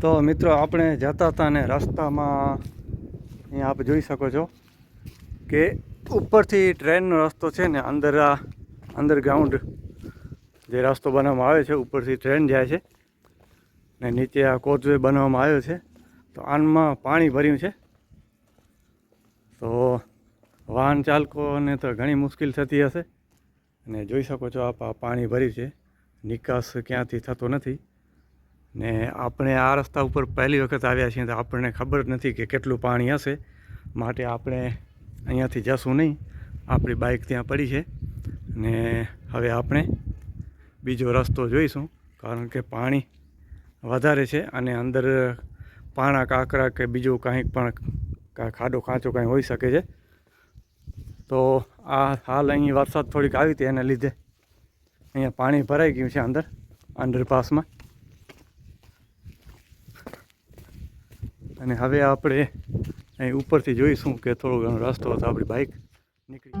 તો મિત્રો, આપણે જતા હતા ને રસ્તામાં. અહીંયા આપ જોઈ શકો છો કે ઉપરથી ટ્રેનનો રસ્તો છે ને અંદર આ અંડરગ્રાઉન્ડ જે રસ્તો બનાવવામાં આવે છે, ઉપરથી ટ્રેન જાય છે ને નીચે આ કોચવે બનાવવામાં આવ્યો છે. તો આનમાં પાણી ભર્યું છે. તો વાહન ચાલકોને તો ઘણી મુશ્કેલ થતી હશે. અને જોઈ શકો છો આપ, આ પાણી ભર્યું છે. નિકાસ ક્યાંથી થતો નથી. ને આપણે આ રસ્તા ઉપર પહેલી વખત આવ્યા છીએ તો આપણને ખબર નથી કે કેટલું પાણી હશે. માટે આપણે અહીંયાથી જશું નહીં. આપણી બાઇક ત્યાં પડી છે. ને હવે આપણે બીજો રસ્તો જોઈશું. કારણ કે પાણી વધારે છે અને અંદર પાણા કાંકરા કે બીજું કાંઈક પણ ખાડો ખાંચો કાંઈ હોઈ શકે છે. તો આ હાલ અહીં વરસાદ થોડીક આવી હતી. એને લીધે અહીંયા પાણી ભરાઈ ગયું છે અંદર અંડરપાસમાં. અને હવે આપણે અહીં ઉપરથી જોઈશું કે થોડો ઘણો રસ્તો હતો આપણી બાઇક નીકળી.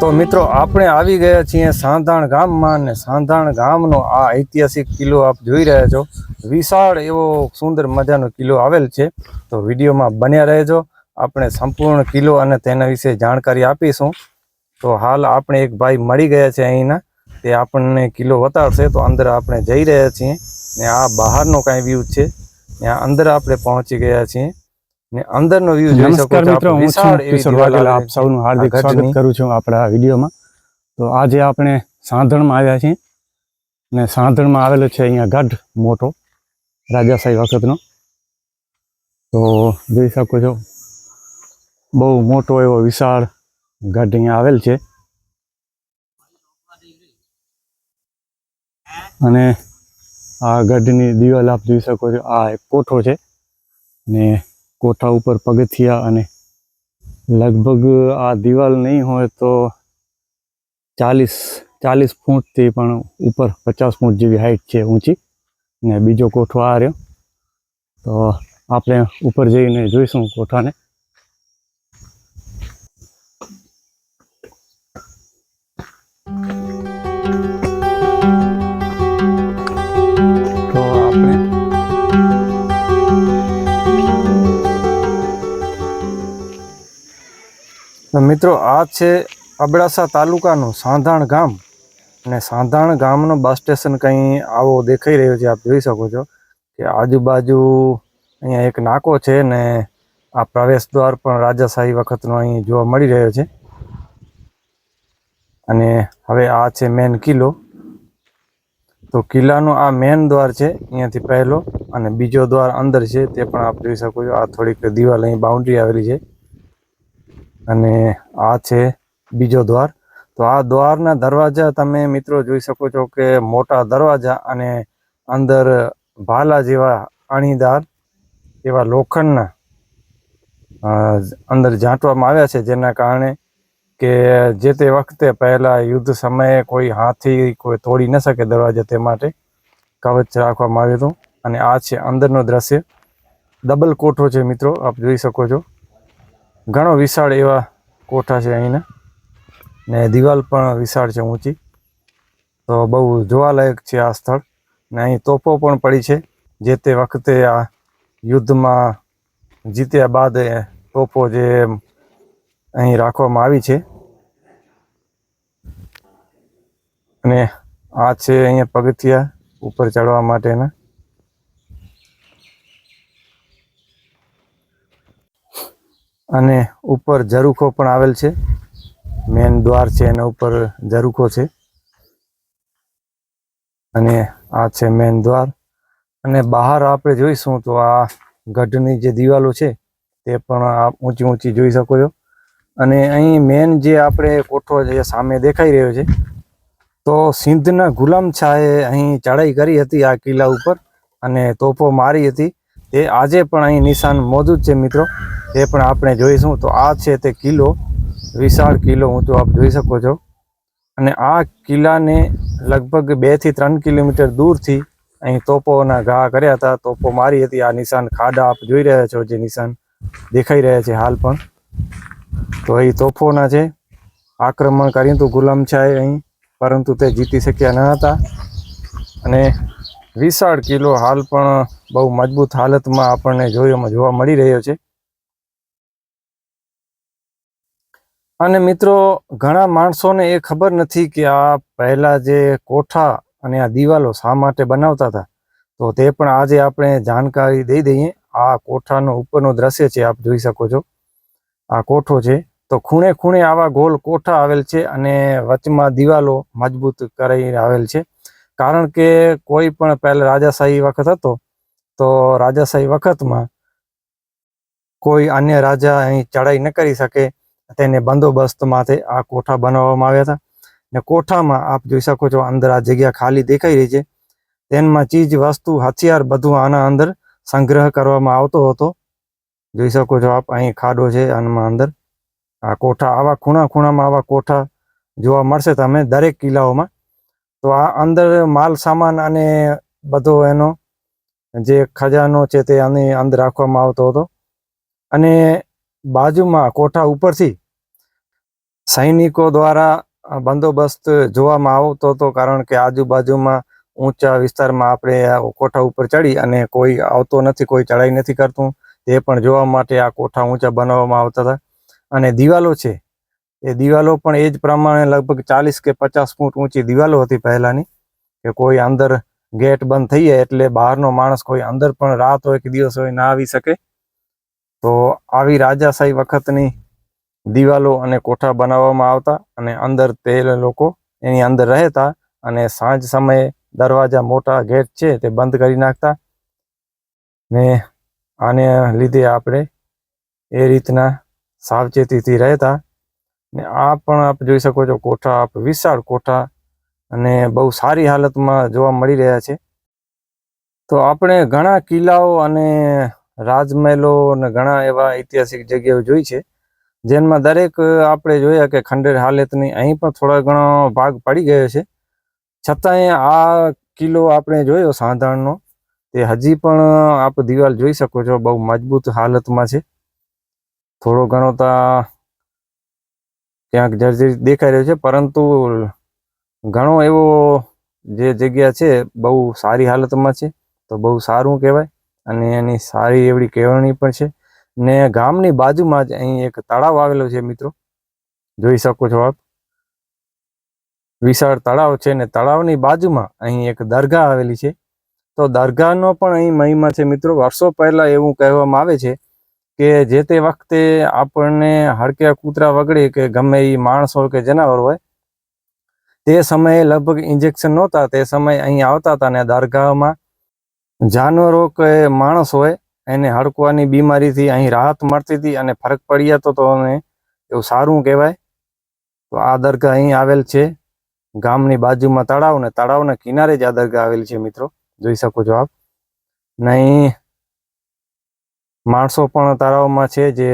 તો મિત્રો, આપણે આવી ગયા છીએ સાંધાણ ગામમાં અને સાંધાણ ગામનો આ ઐતિહાસિક કિલ્લો આપ જોઈ રહ્યા છો. વિશાળ એવો સુંદર મજાનો કિલ્લો આવેલ છે. તો વિડીયોમાં બન્યા રહેજો. આપણે સંપૂર્ણ કિલ્લો અને તેના વિશે જાણકારી આપીશું. તો હાલ આપણે એક ભાઈ મળી ગયા છે અહીંના. તે આપણને કિલ્લો બતાવશે તો અંદર આપણે જઈ રહ્યા છીએ ને આ બહારનો કાંઈ વ્યૂ છે. ત્યાં અંદર આપણે પહોંચી ગયા છીએ. ને અંદરનો વ્યૂ જોઈ શકો છો મિત્રો હું છું કિશોર વાઘેલા આપ. સૌનું હાર્દિક સ્વાગત કરું છું આપણા વિડીયોમાં. તો આજે આપણે સાંધણમાં આવ્યા છીએ. ને સાંધણમાં આવેલો છે અહીંયા ગઢ મોટો રાજાશાહી વખતનો. તો જોઈ શકો છો બહુ મોટો એવો વિશાળ ગઢ અહીંયા આવેલ છે. અને આ ગઢની દિવાલ આપ જોઈ શકો છો, આ એક કોઠો છે. ને કોઠા ઉપર પગથિયા અને લગભગ આ દિવાલ નહીં હોય તો ચાલીસ ચાલીસ ફૂટથી પણ ઉપર પચાસ ફૂટ જેવી હાઈટ છે ઊંચી. ને બીજો કોઠો આ રહ્યો. તો આપણે ઉપર જઈને જોઈશું કોઠાને. મિત્રો, આ છે અબડાસા તાલુકાનું સાંધાણ ગામ. અને સાંધાણ ગામનો બસ સ્ટેશન કંઈ આવો દેખાઈ રહ્યો છે, આપ જોઈ શકો છો કે આજુબાજુ અહીંયા એક નાકો છે ને આ પ્રવેશ દ્વાર પણ રાજાશાહી વખતનો અહીં જોવા મળી રહ્યો છે. અને હવે આ છે મેન કિલ્લો. તો કિલ્લાનો આ મેન દ્વાર છે, અહીંયાથી પહેલો અને બીજો દ્વાર અંદર છે, તે પણ આપ જોઈ શકો છો. આ થોડીક દિવાલ અહીં બાઉન્ડ્રી આવેલી છે. અને આ છે બીજો દ્વાર. તો આ દ્વારના દરવાજા તમે મિત્રો જોઈ શકો છો કે મોટા દરવાજા અને અંદર ભાલા જેવા અણીદાર એવા લોખંડના અંદર ઝાંટવામાં આવ્યા છે જેના કારણે કે જે તે વખતે પહેલાં યુદ્ધ સમયે કોઈ હાથી કોઈ તોડી ન શકે દરવાજા તે માટે કવચ રાખવામાં આવ્યું હતું. અને આ છે અંદરનો દ્રશ્ય. ડબલ કોઠો છે મિત્રો, આપ જોઈ શકો છો. ઘણો વિશાળ એવા કોઠા છે અહીંના. ને દિવાલ પણ વિશાળ છે ઊંચી. તો બહુ જોવાલાયક છે આ સ્થળ. ને અહીં તોપો પણ પડી છે. જે તે વખતે આ યુદ્ધમાં જીત્યા બાદ તોપો જે અહીં રાખવામાં આવી છે. અને આ છે અહીંયા પગથિયા ઉપર ચડવા માટેના. અને ઉપર ઝરૂખો પણ આવેલ છે. મેન દ્વાર છે એના ઉપર ઝરૂખો છે. અને આ છે મેન દ્વાર. અને બહાર આપણે જોઈશું તો આ ગઢની જે દિવાલો છે તે પણ ઊંચી ઊંચી જોઈ શકો છો. અને અહીં મેન જે આપણે કોઠો જે સામે દેખાઈ રહ્યો છે, તો સિંધના ગુલામ શાહે અહીં ચડાઈ કરી હતી આ કિલ્લા ઉપર અને તોપો મારી હતી. તે આજે પણ અહીં નિશાન મોજૂદ છે મિત્રો. એ પણ આપણે જોઈશું. તો આ છે તે કિલ્લો. વિશાળ કિલ્લો ઊંચો આપ જોઈ શકો છો. અને આ કિલ્લાને લગભગ બેથી ત્રણ કિલોમીટર દૂરથી અહીં તોપોના ઘા કર્યા હતા. તોપો મારી હતી. આ નિશાન ખાડા આપ જોઈ રહ્યા છો. જે નિશાન દેખાઈ રહ્યા છે હાલ પણ. તો અહીં તોપોના છે. આક્રમણ કર્યું હતું ગુલામ શાહે અહીં. પરંતુ તે જીતી શક્યા ન હતા. અને વિશાળ કિલ્લો હાલ પણ બહુ મજબૂત હાલતમાં આપણને જોવામાં જોવા મળી રહ્યો છે. અને મિત્રો, ઘણા માણસોને એ ખબર નથી કે આ પહેલા જે કોઠા અને આ દિવાલો શા માટે બનાવતા હતા? તો તે પણ આજે આપણે જાણકારી દઈ દઈએ. આ કોઠાનો ઉપરનો દ્રશ્ય છે, આપ જોઈ શકો છો. આ કોઠો છે. તો ખૂણે ખૂણે આવા ગોલ કોઠા આવેલ છે અને વચમાં દિવાલો મજબૂત કરાઈ આવેલ છે. કારણ કે કોઈ પણ પહેલા રાજાશાહી વખત હતો, તો રાજાશાહી વખતમાં કોઈ અન્ય રાજા અહીં ચડાઈ ન કરી શકે. તેને બંદોબસ્ત માટે આ કોઠા બનાવવામાં આવ્યા હતા. ને કોઠામાં આપ જોઈ શકો છો અંદર આ જગ્યા ખાલી દેખાઈ રહી છે. તેમાં ચીજ, વસ્તુ, હથિયાર બધું આના અંદર સંગ્રહ કરવામાં આવતો હતો. જોઈ શકો છો આપ, અહીં ખાડો છે આમાં અંદર. આ કોઠા, આવા ખૂણા ખૂણામાં આવા કોઠા જોવા મળશે. તમે દરેક કિલ્લાઓમાં તો આ અંદર માલ સામાન અને બધો એનો જે ખજાનો છે તે આની અંદર રાખવામાં આવતો હતો. અને બાજુમાં કોઠા ઉપરથી સૈનિકો દ્વારા બંદોબસ્ત જોવામાં આવતો હતો કારણ કે આજુબાજુમાં ઊંચા વિસ્તારમાં આપણે કોઠા ઉપર ચડી અને કોઈ આવતો નથી, કોઈ ચડાઈ નથી કરતું. તે પણ જોવા માટે આ કોઠા ઊંચા બનાવવામાં આવતા હતા. અને દિવાલો છે એ દિવાલો પણ એ જ પ્રમાણે લગભગ ચાલીસ કે પચાસ ફૂટ ઊંચી દિવાલો હતી પહેલાની, કે કોઈ અંદર ગેટ બંધ થઈ જાય એટલે બહારનો માણસ કોઈ અંદર પણ રાત હોય કે દિવસ હોય ના આવી શકે. તો આવી રાજાશાહી વખતની દિવાલો અને કોઠા બનાવવામાં આવતા અને અંદર તે લોકો એની અંદર રહેતા અને સાંજ સમયે દરવાજા મોટા ગેટ છે તે બંધ કરી નાખતા. ને આને લીધે આપણે એ રીતના સાવચેતીથી રહેતા ને આ પણ આપ જોઈ શકો છો કોઠા, આપ વિશાળ કોઠા અને બહુ સારી હાલતમાં જોવા મળી રહ્યા છે. તો આપણે ઘણા કિલ્લાઓ અને રાજમહેલો અને ઘણા એવા ઐતિહાસિક જગ્યાઓ જોઈ છે, જેમાં દરેક આપણે જોયા કે ખંડેર હાલતની અહીં પણ થોડો ઘણો ભાગ પડી ગયો છે. છતાંય આ કિલ્લો આપણે જોયો સાંધાણનો, તે હજી પણ આપ દિવાલ જોઈ શકો છો બહુ મજબૂત હાલતમાં છે. થોડો ઘણો તો ક્યાંક જર્જરિત દેખાઈ રહ્યો છે, પરંતુ ઘણો એવો જે જગ્યા છે, બહુ સારી હાલતમાં છે, તો બહુ સારું કહેવાય. અને એની સારી એવડી કહેવાની પણ છે. ને ગામની બાજુમાં જ અહીં એક તળાવ આવેલો છે મિત્રો. જોઈ શકો છો આપ. વિશાળ તળાવ છે ને તળાવની બાજુમાં અહીં એક દરગાહ આવેલી છે. તો દરગાહનો પણ અહીં મહિમા છે મિત્રો. વર્ષો પહેલાં એવું કહેવામાં આવે છે કે જે તે વખતે આપણને હડક્યા કૂતરા વગડે કે ગમે એ માણસ હોય કે જનાવર હોય, તે સમયે લગભગ ઇન્જેક્શન નહોતા, તે સમયે અહીં આવતા હતા ને દરગાહમાં જાનવરો કે માણસ હોય, એને હડકવાની બીમારીથી અહીં રાહત મળતી હતી અને ફરક પડી જતો તો અને એવું સારું કહેવાય. તો આ દરગાહ અહીં આવેલ છે, ગામની બાજુમાં તળાવ ને તળાવના કિનારે જ આ દરગાહ આવેલી છે મિત્રો. જોઈ શકો છો આપ. ને અહીં માણસો પણ તળાવમાં છે જે